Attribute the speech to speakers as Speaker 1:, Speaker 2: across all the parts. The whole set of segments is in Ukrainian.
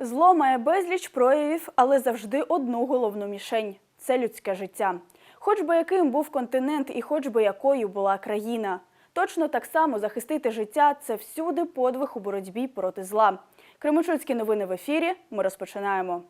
Speaker 1: Зло має безліч проявів, але завжди одну головну мішень це людське життя. Хоч би яким був континент і хоч би якою була країна. Точно так само захистити життя це всюди подвиг у боротьбі проти зла. Кременчуцькі новини в ефірі. Ми розпочинаємо.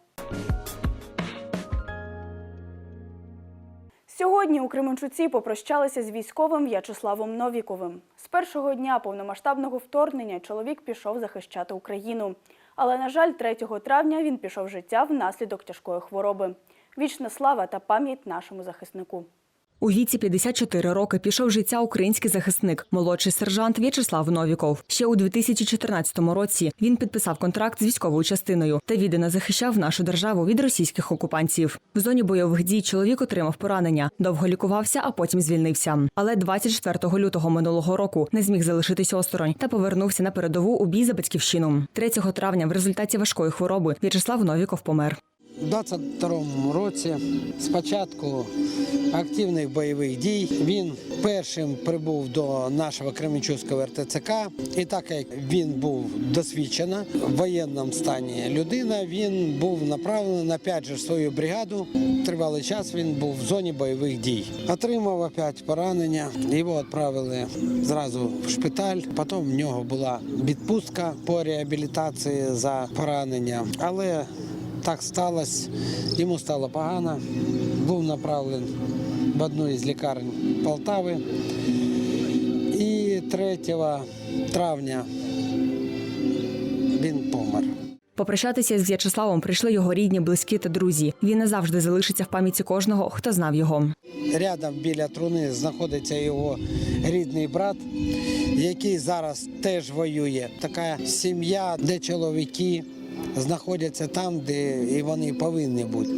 Speaker 1: Сьогодні у Кременчуці попрощалися з військовим В'ячеславом Новіковим. З першого дня повномасштабного вторгнення чоловік пішов захищати Україну. Але, на жаль, 3 травня він пішов життя внаслідок тяжкої хвороби. Вічна слава та пам'ять нашому захиснику.
Speaker 2: У віці 54 роки пішов життя український захисник, молодший сержант В'ячеслав Новіков. Ще у 2014 році він підписав контракт з військовою частиною та віддано захищав нашу державу від російських окупантів. В зоні бойових дій чоловік отримав поранення, довго лікувався, а потім звільнився. Але 24 лютого минулого року не зміг залишитися осторонь та повернувся на передову у бій за батьківщину. 3 травня в результаті важкої хвороби В'ячеслав Новіков помер.
Speaker 3: У 22-му році спочатку активних бойових дій він першим прибув до нашого Кременчуцького РТЦК. І так як він був досвідчена в воєнному стані людина, він був направлений на опять же свою бригаду. Тривалий час він був в зоні бойових дій. Отримав опять поранення. Його відправили зразу в шпиталь. Потім в нього була відпустка по реабілітації за поранення. Але так сталося, йому стало погано. Був направлений в одну із лікарень Полтави. І 3 травня він помер.
Speaker 2: Попрощатися з В'ячеславом прийшли його рідні, близькі та друзі. Він назавжди залишиться в пам'яті кожного, хто знав його.
Speaker 3: Рядом біля труни знаходиться його рідний брат, який зараз теж воює. Така сім'я, де чоловіки знаходяться там, де і вони повинні бути.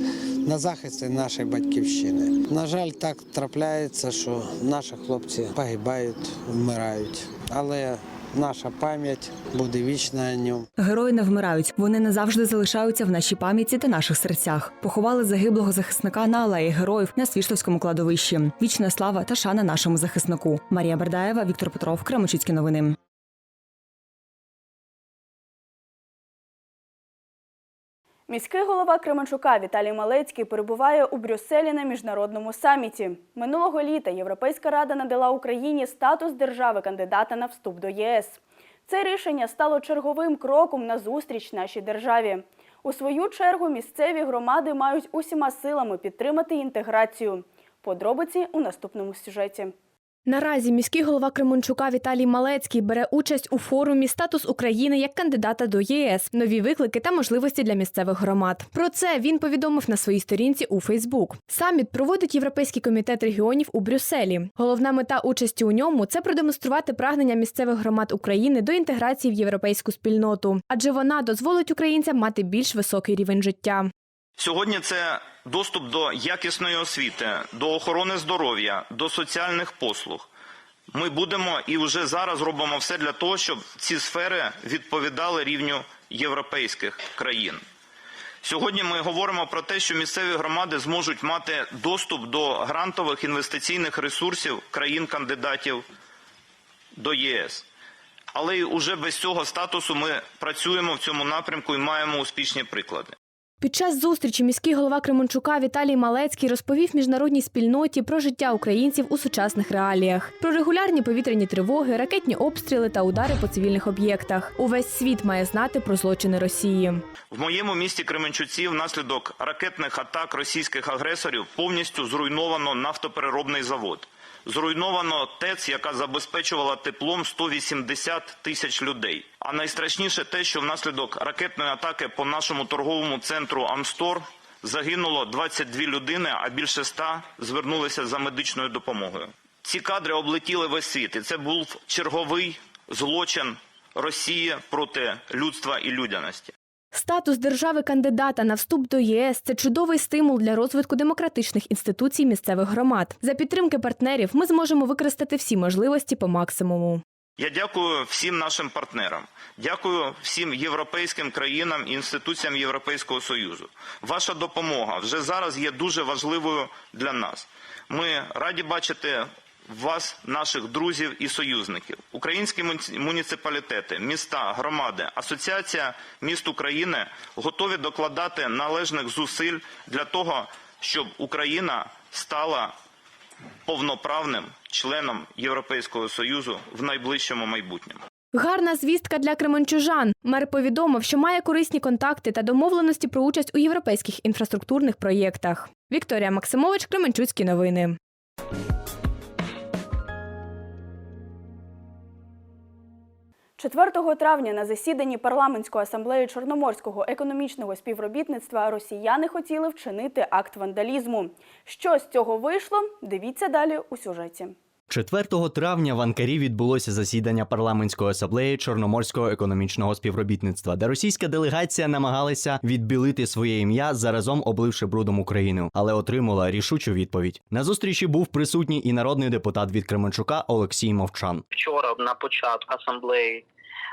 Speaker 3: На захисті нашої батьківщини. На жаль, так трапляється, що наші хлопці погибають, вмирають. Але наша пам'ять буде вічна ньому.
Speaker 2: Герої не вмирають. Вони назавжди залишаються в нашій пам'яті та наших серцях. Поховали загиблого захисника на алеї героїв на Свіштовському кладовищі. Вічна слава та шана нашому захиснику. Марія Бердаєва, Віктор Петров, Кремочицькі новини.
Speaker 1: Міський голова Кременчука Віталій Малецький перебуває у Брюсселі на міжнародному саміті. Минулого літа Європейська рада надала Україні статус держави-кандидата на вступ до ЄС. Це рішення стало черговим кроком на зустріч нашій державі. У свою чергу місцеві громади мають усіма силами підтримати інтеграцію. Подробиці у наступному сюжеті.
Speaker 4: Наразі міський голова Кременчука Віталій Малецький бере участь у форумі Статус України як кандидата до ЄС, нові виклики та можливості для місцевих громад. Про це він повідомив на своїй сторінці у Фейсбук. Саміт проводить Європейський комітет регіонів у Брюсселі. Головна мета участі у ньому це продемонструвати прагнення місцевих громад України до інтеграції в європейську спільноту, адже вона дозволить українцям мати більш високий рівень життя.
Speaker 5: Сьогодні це доступ до якісної освіти, до охорони здоров'я, до соціальних послуг. Ми будемо і вже зараз робимо все для того, щоб ці сфери відповідали рівню європейських країн. Сьогодні ми говоримо про те, що місцеві громади зможуть мати доступ до грантових інвестиційних ресурсів країн-кандидатів до ЄС. Але й уже без цього статусу ми працюємо в цьому напрямку і маємо успішні приклади.
Speaker 4: Під час зустрічі міський голова Кременчука Віталій Малецький розповів міжнародній спільноті про життя українців у сучасних реаліях, про регулярні повітряні тривоги, ракетні обстріли та удари по цивільних об'єктах. Увесь світ має знати про злочини Росії.
Speaker 5: В моєму місті Кременчуці внаслідок ракетних атак російських агресорів повністю зруйновано нафтопереробний завод. Зруйновано ТЕЦ, яка забезпечувала теплом 180 тисяч людей. А найстрашніше те, що внаслідок ракетної атаки по нашому торговому центру Амстор загинуло 22 людини, а більше 100 звернулися за медичною допомогою. Ці кадри облетіли весь світ, і це був черговий злочин Росії проти людства і людяності.
Speaker 4: Статус держави кандидата на вступ до ЄС це чудовий стимул для розвитку демократичних інституцій місцевих громад. За підтримки партнерів ми зможемо використати всі можливості по максимуму.
Speaker 5: Я дякую всім нашим партнерам, дякую всім європейським країнам і інституціям Європейського союзу. Ваша допомога вже зараз є дуже важливою для нас. Ми раді бачити вас, наших друзів і союзників. Українські муніципалітети, міста, громади, Асоціація міст України готові докладати належних зусиль для того, щоб Україна стала повноправним членом Європейського Союзу в найближчому майбутньому.
Speaker 4: Гарна звістка для кременчужан. Мер повідомив, що має корисні контакти та домовленості про участь у європейських інфраструктурних проєктах. Вікторія Максимович, Кременчуцькі новини.
Speaker 1: – 4 травня на засіданні парламентської асамблеї Чорноморського економічного співробітництва росіяни хотіли вчинити акт вандалізму. Що з цього вийшло? Дивіться далі у сюжеті.
Speaker 6: 4 травня в Анкарі відбулося засідання парламентської асамблеї Чорноморського економічного співробітництва, де російська делегація намагалася відбілити своє ім'я, заразом обливши брудом Україну, але отримала рішучу відповідь. На зустрічі був присутній і народний депутат від Кременчука Олексій Мовчан.
Speaker 7: вчора на початку асамблеї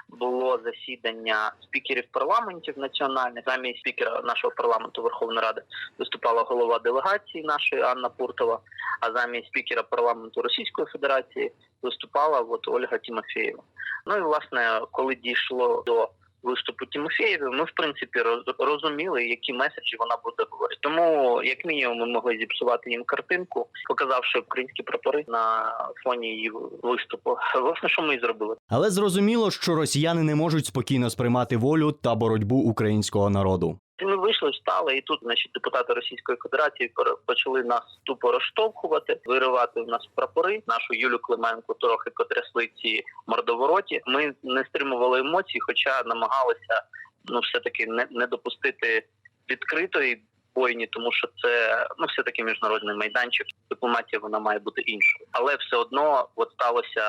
Speaker 7: було засідання спікерів парламентів національних. Замість спікера нашого парламенту Верховної Ради виступала голова делегації нашої Анна Пуртова. А замість спікера парламенту Російської Федерації виступала от Ольга Тімофєєва. Ну і власне, коли дійшло до виступу Тімофєєві, ми в принципі роз- розуміли, які меседжі вона буде говорити. Тому, як мінімум, ми могли зіпсувати їм картинку, показавши українські прапори на фоні її виступу. Власне, що ми і зробили.
Speaker 6: Але зрозуміло, що росіяни не можуть спокійно сприймати волю та боротьбу українського народу.
Speaker 7: Ми вийшли, встали, і тут, значить, депутати Російської Федерації почали нас тупо розштовхувати, виривати в нас прапори. Нашу Юлю Клименко трохи потрясли ці мордовороті. Ми не стримували емоцій, хоча намагалися ну все таки не, не допустити відкритої бойні, тому що це ну все таки міжнародний майданчик. Дипломатія вона має бути іншою, але все одно от сталося,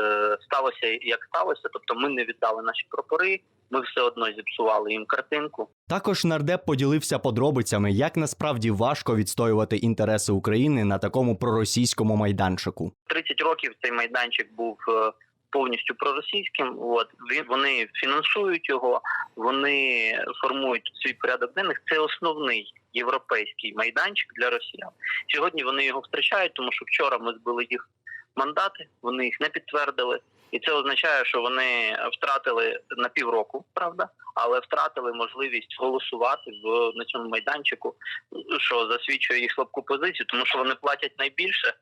Speaker 7: е, сталося як сталося. Тобто, ми не віддали наші прапори. Ми все одно зіпсували їм картинку.
Speaker 6: Також нардеп поділився подробицями, як насправді важко відстоювати інтереси України на такому проросійському майданчику.
Speaker 7: 30 років цей майданчик був е, повністю проросійським. От вони фінансують його, вони формують свій порядок денних. Це основний європейський майданчик для росіян. Сьогодні вони його втрачають, тому що вчора ми збили їх мандати, вони їх не підтвердили. І це означає, що вони втратили на півроку, правда, але втратили можливість голосувати в на цьому майданчику, що засвідчує їх слабку позицію, тому що вони платять найбільше,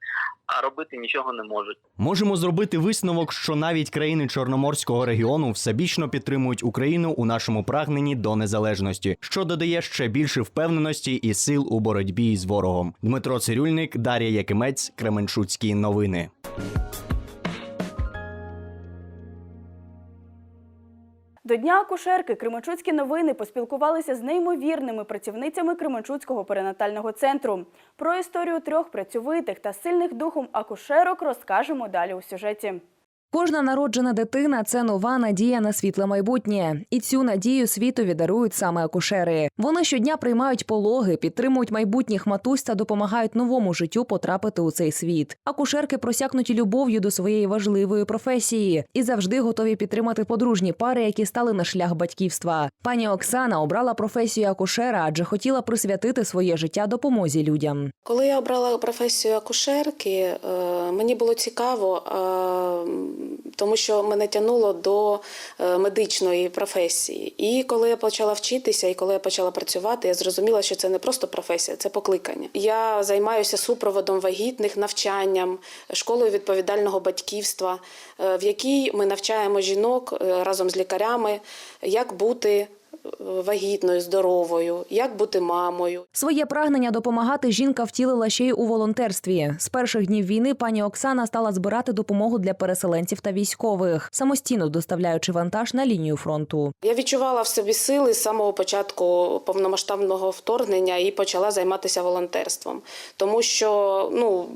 Speaker 7: а робити нічого не можуть.
Speaker 6: Можемо зробити висновок, що навіть країни Чорноморського регіону всебічно підтримують Україну у нашому прагненні до незалежності, що додає ще більше впевненості і сил у боротьбі з ворогом. Дмитро Цирюльник, Дар'я Якимець, Кременчуцькі новини.
Speaker 1: До Дня акушерки Кременчуцькі новини поспілкувалися з неймовірними працівницями Кременчуцького перинатального центру. Про історію трьох працьовитих та сильних духом акушерок розкажемо далі у сюжеті.
Speaker 8: Кожна народжена дитина це нова надія на світле майбутнє, і цю надію світові дарують саме акушери. Вони щодня приймають пологи, підтримують майбутніх матусь та допомагають новому життю потрапити у цей світ. Акушерки просякнуті любов'ю до своєї важливої професії і завжди готові підтримати подружні пари, які стали на шлях батьківства. Пані Оксана обрала професію акушера, адже хотіла присвятити своє життя допомозі людям.
Speaker 9: Коли я обрала професію акушерки, е, мені було цікаво, е, тому що мене тягнуло до е, медичної професії. І коли я почала вчитися, і коли я почала працювати, я зрозуміла, що це не просто професія, це покликання. Я займаюся супроводом вагітних, навчанням, школою відповідального батьківства, е, в якій ми навчаємо жінок е, разом з лікарями, як бути вагітною, здоровою, як бути мамою.
Speaker 8: Своє прагнення допомагати жінка втілила ще й у волонтерстві. З перших днів війни пані Оксана стала збирати допомогу для переселенців та військових, самостійно доставляючи вантаж на лінію фронту.
Speaker 9: Я відчувала в собі сили з самого початку повномасштабного вторгнення і почала займатися волонтерством, тому що ну.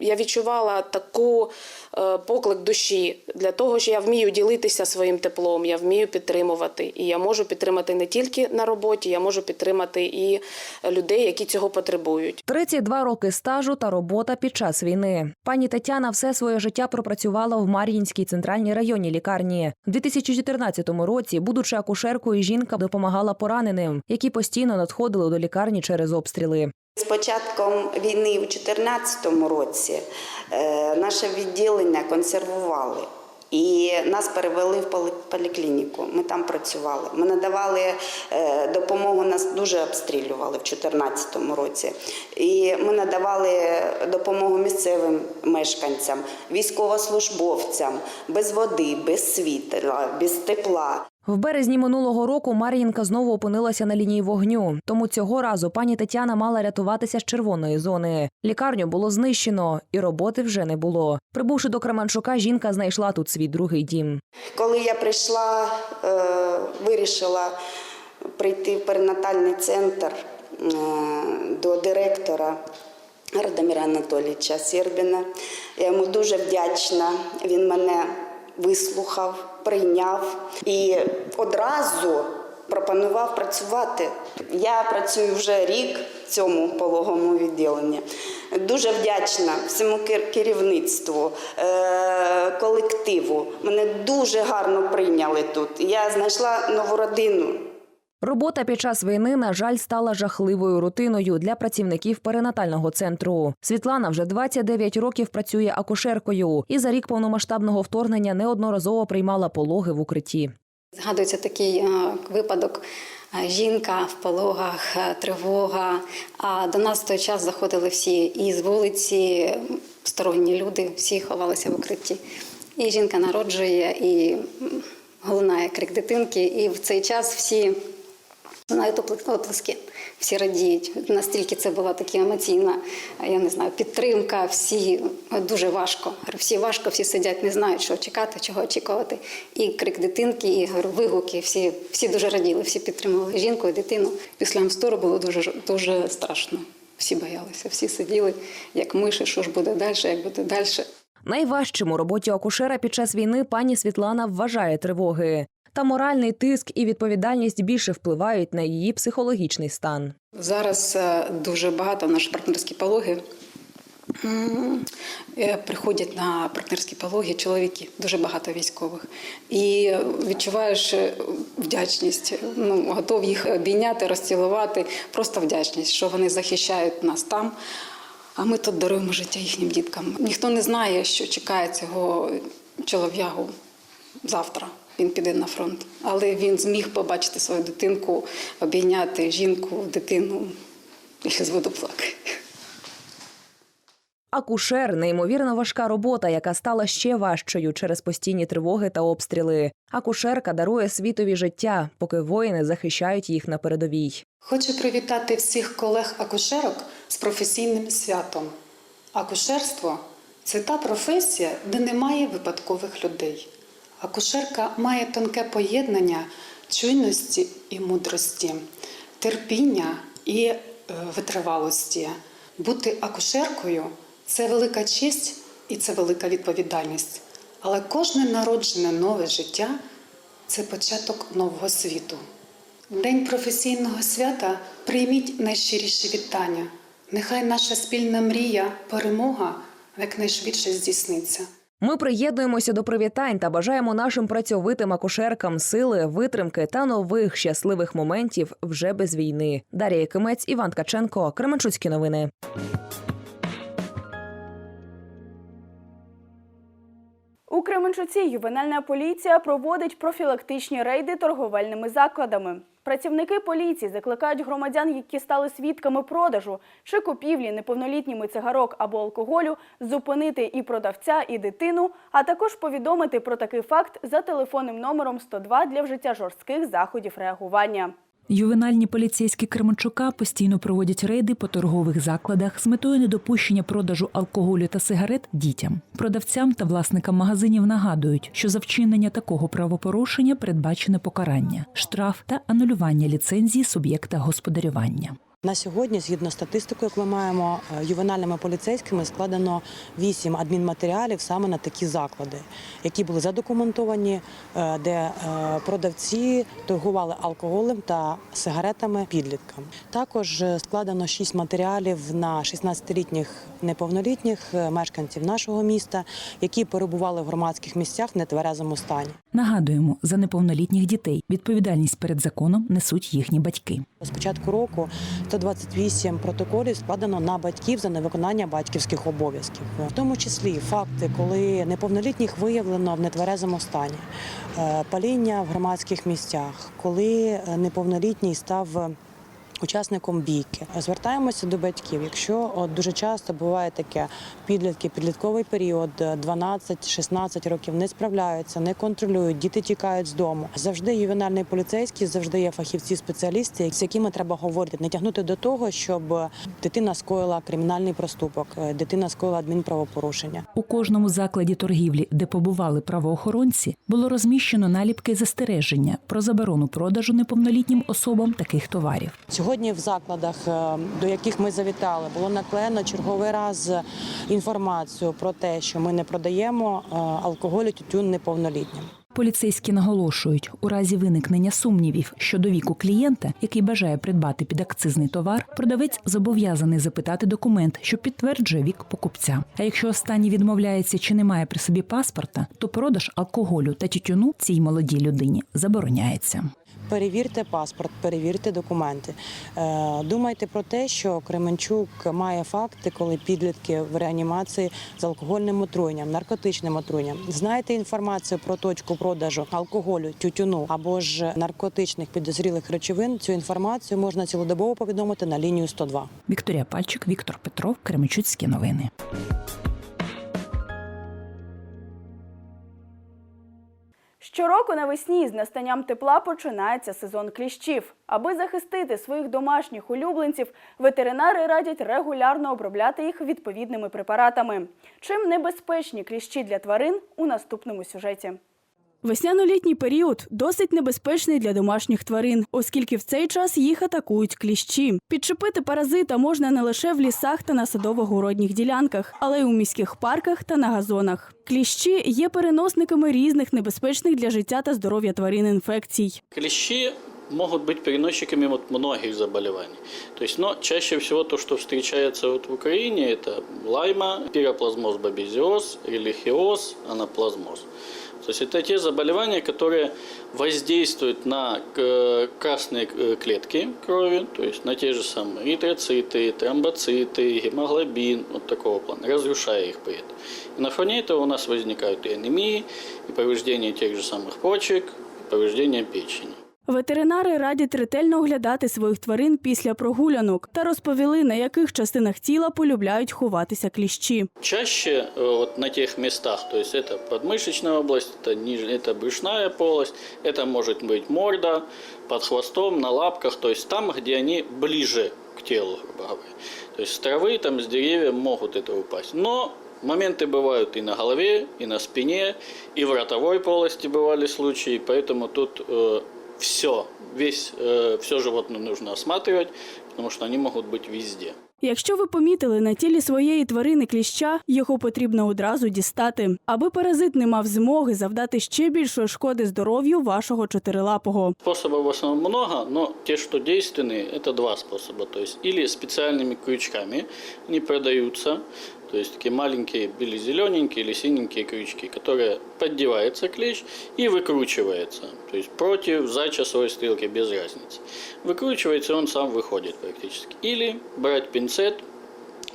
Speaker 9: Я відчувала таку е, поклик душі для того, що я вмію ділитися своїм теплом, я вмію підтримувати. І я можу підтримати не тільки на роботі, я можу підтримати і людей, які цього потребують.
Speaker 8: 32 роки стажу та робота під час війни. Пані Тетяна все своє життя пропрацювала в Мар'їнській центральній районній лікарні. У 2014 році, будучи акушеркою, жінка допомагала пораненим, які постійно надходили до лікарні через обстріли.
Speaker 10: З початком війни у 2014 році е, наше відділення консервували. І нас перевели в поліклініку. Ми там працювали. Ми надавали е, допомогу, нас дуже обстрілювали в 2014 році. І ми надавали допомогу місцевим мешканцям, військовослужбовцям без води, без світла, без тепла.
Speaker 8: В березні минулого року Мар'їнка знову опинилася на лінії вогню. Тому цього разу пані Тетяна мала рятуватися з червоної зони. Лікарню було знищено, і роботи вже не було. Прибувши до Кременчука, жінка знайшла тут свій другий дім.
Speaker 10: Коли я прийшла, е, вирішила прийти в перинатальний центр е, до директора Радомира Анатолійовича Сербіна. Я йому дуже вдячна. Він мене вислухав, прийняв і одразу пропонував працювати. Я працюю вже рік в цьому пологовому відділенні. Дуже вдячна всьому керівництву, е, колективу. Мене дуже гарно прийняли тут. Я знайшла нову родину.
Speaker 8: Робота під час війни, на жаль, стала жахливою рутиною для працівників перинатального центру. Світлана вже 29 років працює акушеркою і за рік повномасштабного вторгнення неодноразово приймала пологи в укритті.
Speaker 11: Згадується такий е, випадок. е, Жінка в пологах, е, тривога. А до нас в той час заходили всі і з вулиці, сторонні люди, всі ховалися в укритті. І жінка народжує, і м, крик дитинки, і в цей час всі опли- оплески, всі радіють. Настільки це була така емоційна, я не знаю, підтримка. Всі е, дуже важко. Всі важко, всі сидять, не знають, що чекати, чого очікувати. І крик дитинки, і вигуки. Всі, всі дуже раділи, всі підтримували жінку і дитину. Після Мстору було дуже дуже страшно. Всі боялися, всі сиділи, як миші, що ж буде далі, як буде далі.
Speaker 8: Найважчим у роботі акушера під час війни пані Світлана вважає тривоги. Та моральний тиск і відповідальність більше впливають на її психологічний стан.
Speaker 11: Зараз е, дуже багато наші партнерські пологи. е, Приходять на партнерські пологи чоловіки, дуже багато військових. І відчуваєш е, вдячність, ну, готов їх обійняти, розцілувати. Просто вдячність, що вони захищають нас там. А ми тут даруємо життя їхнім діткам. Ніхто не знає, що чекає цього чолов'ягу завтра. Він піде на фронт. Але він зміг побачити свою дитинку, обійняти жінку, дитину. Я зараз буду плакати.
Speaker 8: Акушер неймовірно важка робота, яка стала ще важчою через постійні тривоги та обстріли. Акушерка дарує світові життя, поки воїни захищають їх на передовій.
Speaker 12: Хочу привітати всіх колег-акушерок з професійним святом. Акушерство це та професія, де немає випадкових людей. Акушерка має тонке поєднання чуйності і мудрості, терпіння і е, витривалості. Бути акушеркою це велика честь і це велика відповідальність. Але кожне народжене нове життя це початок нового світу. В День професійного свята прийміть найщиріші вітання. Нехай наша спільна мрія, перемога якнайшвидше здійсниться.
Speaker 8: Ми приєднуємося до привітань та бажаємо нашим працьовитим акушеркам сили, витримки та нових щасливих моментів вже без війни. Дар'я Якимець, Іван Ткаченко, Кременчуцькі новини.
Speaker 1: У Кременчуці ювенальна поліція проводить профілактичні рейди торговельними закладами. Працівники поліції закликають громадян, які стали свідками продажу чи купівлі неповнолітніми цигарок або алкоголю, зупинити і продавця, і дитину, а також повідомити про такий факт за телефонним номером 102 для вжиття жорстких заходів реагування.
Speaker 13: Ювенальні поліцейські Кременчука постійно проводять рейди по торгових закладах з метою недопущення продажу алкоголю та сигарет дітям. Продавцям та власникам магазинів нагадують, що за вчинення такого правопорушення передбачене покарання, штраф та анулювання ліцензії суб'єкта господарювання.
Speaker 14: На сьогодні, згідно статистикою, як ми маємо е, ювенальними поліцейськими складено вісім адмінматеріалів саме на такі заклади, які були задокументовані, е, де е, продавці торгували алкоголем та сигаретами підліткам. Також складено шість матеріалів на 16-літніх неповнолітніх мешканців нашого міста, які перебували в громадських місцях в нетверезому стані.
Speaker 13: Нагадуємо, за неповнолітніх дітей відповідальність перед законом несуть їхні батьки.
Speaker 14: З початку року 128 протоколів складено на батьків за невиконання батьківських обов'язків, в тому числі факти, коли неповнолітніх виявлено в нетверезому стані, е, паління в громадських місцях, коли е, неповнолітній став. Учасником бійки звертаємося до батьків. Якщо от дуже часто буває таке, підлітки, підлітковий період, 12-16 років не справляються, не контролюють, діти тікають з дому. Завжди ювенальний поліцейський, завжди є фахівці-спеціалісти, з якими треба говорити, не тягнути до того, щоб дитина скоїла кримінальний проступок, е, дитина скоїла адмінправопорушення.
Speaker 13: У кожному закладі торгівлі, де побували правоохоронці, було розміщено наліпки застереження про заборону продажу неповнолітнім особам таких товарів.
Speaker 14: Сьогодні в закладах, е, до яких ми завітали, було наклеєно черговий раз інформацію про те, що ми не продаємо е, алкоголь і тютюн неповнолітнім.
Speaker 13: Поліцейські наголошують, у разі виникнення сумнівів щодо віку клієнта, який бажає придбати підакцизний товар, продавець зобов'язаний запитати документ, що підтверджує вік покупця. А якщо останній відмовляється чи не має при собі паспорта, то продаж алкоголю та тютюну цій молодій людині забороняється.
Speaker 14: Перевірте паспорт, перевірте документи. Е, Думайте про те, що Кременчук має факти, коли підлітки в реанімації з алкогольним отруєнням, наркотичним отруєнням. Знаєте інформацію про точку продажу алкоголю, тютюну або ж наркотичних підозрілих речовин. Цю інформацію можна цілодобово повідомити на лінію 102.
Speaker 13: Вікторія Пальчик, Віктор Петров, Кременчуцькі новини.
Speaker 1: Щороку навесні з настанням тепла починається сезон кліщів. Аби захистити своїх домашніх улюбленців, ветеринари радять регулярно обробляти їх відповідними препаратами. Чим небезпечні кліщі для тварин у наступному сюжеті. Весняно-літній період досить небезпечний для домашніх тварин, оскільки в цей час їх атакують кліщі. Підчепити паразита можна не лише в лісах та на садово-городніх ділянках, але й у міських парках та на газонах. Кліщі є переносниками різних небезпечних для життя та здоров'я тварин інфекцій.
Speaker 15: Клещи могут быть переносчиками вот многих заболеваний. То есть, но чаще всего то, что встречается вот в Украине, это лайма, пироплазмоз бабезиоз, релихиоз, анаплазмоз. То есть это те заболевания, которые воздействуют на э, красные э, клетки крови, то есть на те же самые эритроциты, тромбоциты, гемоглобин, вот такого плана, разрушая их при этом. И на фоне этого у нас возникают и анемии, и повреждения тех же самых почек, и повреждения печени.
Speaker 1: Ветеринари радять ретельно оглядати своїх тварин після прогулянок та розповіли, на яких частинах тіла полюбляють ховатися кліщі.
Speaker 15: Чаще э, вот на тех местах, то есть это подмышечная область, это, ниж- это брюшная полость, это может быть морда, под хвостом, на лапках, то есть там, где они ближе к телу, грубо говоря. То есть с травы, там, с деревьев могут это упасть. Но моменты бывают и на голове, и на спине, и в ротовой полости бывали случаи, поэтому тут все, весь, э, все животное нужно осматривать, потому что они могут быть везде.
Speaker 1: Якщо ви помітили на тілі своєї тварини кліща, його потрібно одразу дістати, аби паразит не мав змоги завдати ще більшої шкоди здоров'ю вашого чотирилапого.
Speaker 15: Способов в основном много, но те, что действенные, это два способа. То есть или специальными крючками они продаются, то есть такие маленькие или зелененькие, или синенькие крючки, которые поддевается клещ и выкручивается. То есть против, за часовой стрелки, без разницы. Выкручивается, он сам выходит практически. Или брать пинцет,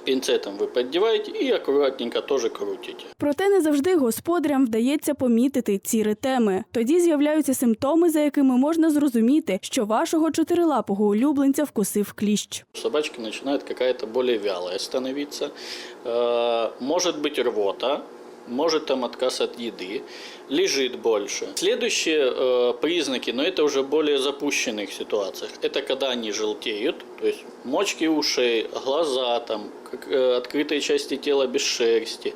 Speaker 15: пинцетом вы поддеваете и аккуратненько тоже крутите.
Speaker 1: Проте не завжди господарям вдається помітити ці ретеми. Тоді з'являються симптоми, за якими можна зрозуміти, що вашого чотирилапого улюбленця вкусив кліщ.
Speaker 15: Собачка начинает какая-то более вялая становиться. Э, Может быть рвота, может там отказ от еды, лежит больше. Следующие э, признаки, но это уже в более запущенных ситуациях, это когда они желтеют, то есть мочки ушей, глаза, там, как, э, открытые части тела без шерсти,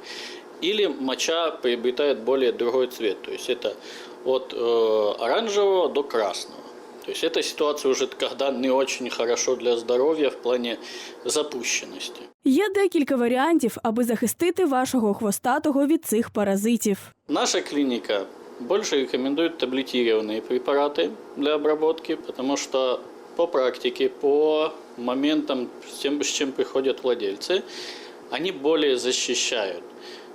Speaker 15: или моча приобретает более другой цвет, то есть это от э, оранжевого до красного. То есть эта ситуация уже когда не очень хорошо для здоровья в плане запущенности.
Speaker 1: Є декілька варіантів, аби захистити вашого хвостатого від цих паразитів.
Speaker 15: Наша клиника больше рекомендует таблетированные препараты для обработки, потому что по практике, по моментам, с тем, с чем приходят владельцы, они более защищают.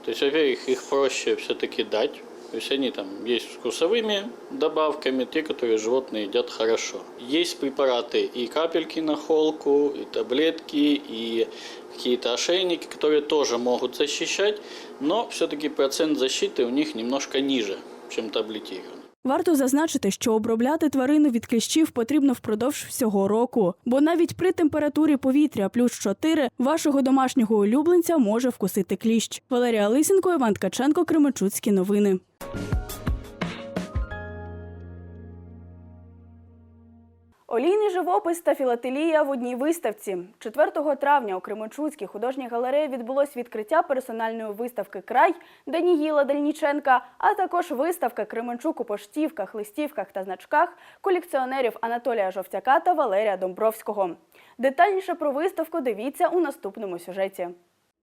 Speaker 15: То есть, во-первых, их проще все-таки дать То есть они там есть с вкусовыми добавками, те, которые животные едят хорошо. Есть препараты и капельки на холку, и таблетки, и какие-то ошейники, которые тоже могут защищать, но все-таки процент защиты у них немножко ниже, чем таблетированных.
Speaker 1: Варто зазначити, що обробляти тварину від кліщів потрібно впродовж всього року, бо навіть при температурі повітря плюс 4 вашого домашнього улюбленця може вкусити кліщ. Валерія Лисенко, Іван Ткаченко, Кременчуцькі новини. Олійний живопис та філателія в одній виставці. 4 травня у Кременчуцькій художній галереї відбулось відкриття персональної виставки Край Даніїла Дальніченка, а також виставка Кременчук у поштівках, листівках та значках колекціонерів Анатолія Жовтяка та Валерія Домбровського. Детальніше про виставку дивіться у наступному сюжеті.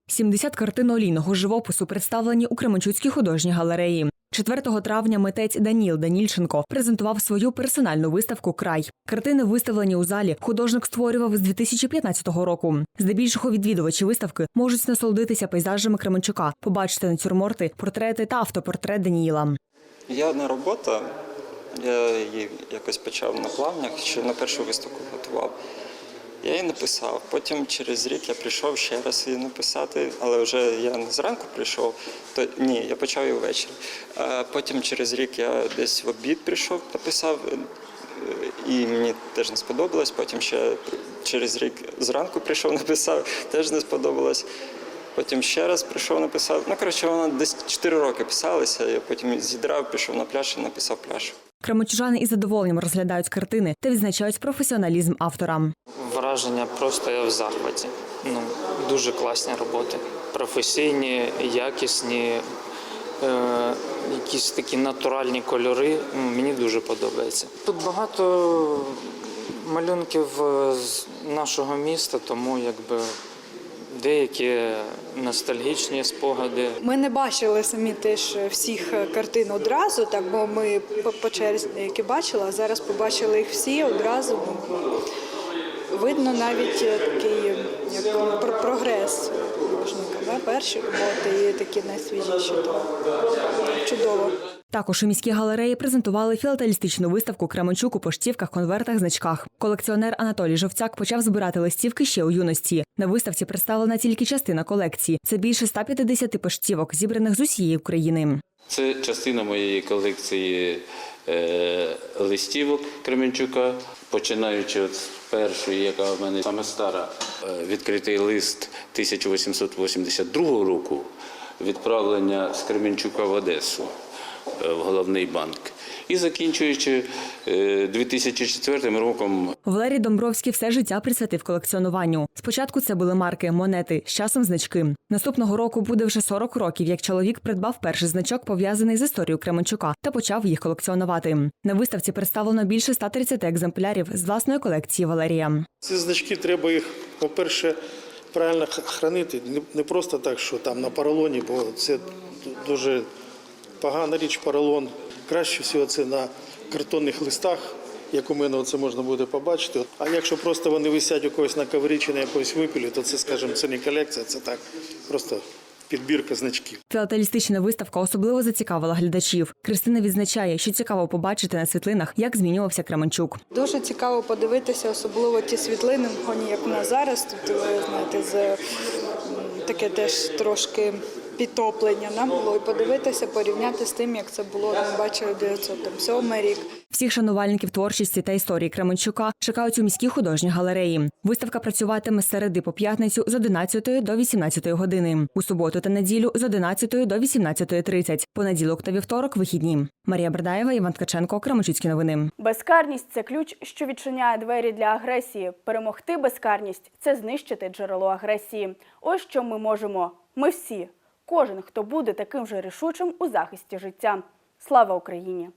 Speaker 2: 70 картин олійного живопису представлені у Кременчуцькій художній галереї. 4 травня митець Даніл Данільченко презентував свою персональну виставку Край. Картини виставлені у залі. Художник створював з 2015 року. Здебільшого відвідувачі виставки можуть насолодитися пейзажами Кременчука, побачити натюрморти, портрети та автопортрет Даніїла.
Speaker 16: Є одна робота, я її якось почав на плавнях, що на першу виставку готував. Я її написав. Потім через рік я прийшов ще раз її написати, але вже я не зранку прийшов, то ні, я почав її ввечері. А потім через рік я десь в обід прийшов, написав, е, і мені теж не сподобалось. Потім ще через рік зранку прийшов, написав, теж не сподобалось. Потім ще раз прийшов, написав. Ну, коротше, вона десь 4 роки писалася, я потім зідрав, пішов на пляж і написав пляж.
Speaker 2: Кременчужани із задоволенням розглядають картини та відзначають професіоналізм автора.
Speaker 17: Враження просто я в захваті. Ну, дуже класні роботи. Професійні, якісні, е, якісь такі натуральні кольори. Ну, Мені дуже подобається. Тут багато малюнків е, з нашого міста, тому якби деякі ностальгічні спогади.
Speaker 18: Ми не бачили самі теж всіх картин одразу, так бо ми по- черзі деякі бачили, а зараз побачили їх всі одразу. Видно навіть такий як про- прогрес художника. Да? Перші роботи і такі найсвіжіші. Чудово.
Speaker 2: Також у міській галереї презентували філателістичну виставку Кременчук у поштівках, конвертах, значках. Колекціонер Анатолій Жовцяк почав збирати листівки ще у юності. На виставці представлена тільки частина колекції. Це більше 150 поштівок, зібраних з усієї України.
Speaker 19: Це частина моєї колекції е, листівок Кременчука, починаючи з першої, яка в мене саме стара, е, відкритий лист 1882 року, відправлення з Кременчука в Одесу е, в головний банк. І закінчуючи е, 2004 роком
Speaker 2: Валерій Домбровський все життя присвятив колекціонуванню. Спочатку це були марки, монети, з часом значки. Наступного року буде вже 40 років, як чоловік придбав перший значок, пов'язаний з історією Кременчука, та почав їх колекціонувати. На виставці представлено більше 130 екземплярів з власної колекції Валерія.
Speaker 20: Ці значки треба їх, по-перше, правильно хранити. Не- Не просто так, що там на поролоні, бо це дуже погана річ поролон. Краще всього це на картонних листах, як у мене це можна буде побачити. А якщо просто вони висять у когось на коврі чи на якомусь випілі, то це, скажімо, це не колекція, це так, просто підбірка значків.
Speaker 2: Філателістична виставка особливо зацікавила глядачів. Кристина відзначає, що цікаво побачити на світлинах, як змінювався Кременчук.
Speaker 18: Дуже цікаво подивитися, особливо ті світлини, вони, як у нас зараз. Тут ви знаєте, з таке теж трошки підтоплення нам було і подивитися, порівняти з тим, як це було. Ми бачили 907 рік.
Speaker 2: Всіх шанувальників творчості та історії Кременчука чекають у міській художній галереї. Виставка працюватиме з середи по п'ятницю з 11 до 18 години, у суботу та неділю з 11 до 18.30, понеділок та вівторок вихідні. Марія Бердаєва, Іван Ткаченко, Кременчуцькі новини.
Speaker 1: Безкарність це ключ, що відчиняє двері для агресії. Перемогти безкарність це знищити джерело агресії. Ось що ми можемо. Ми всі, кожен, хто буде таким же рішучим у захисті життя. Слава Україні!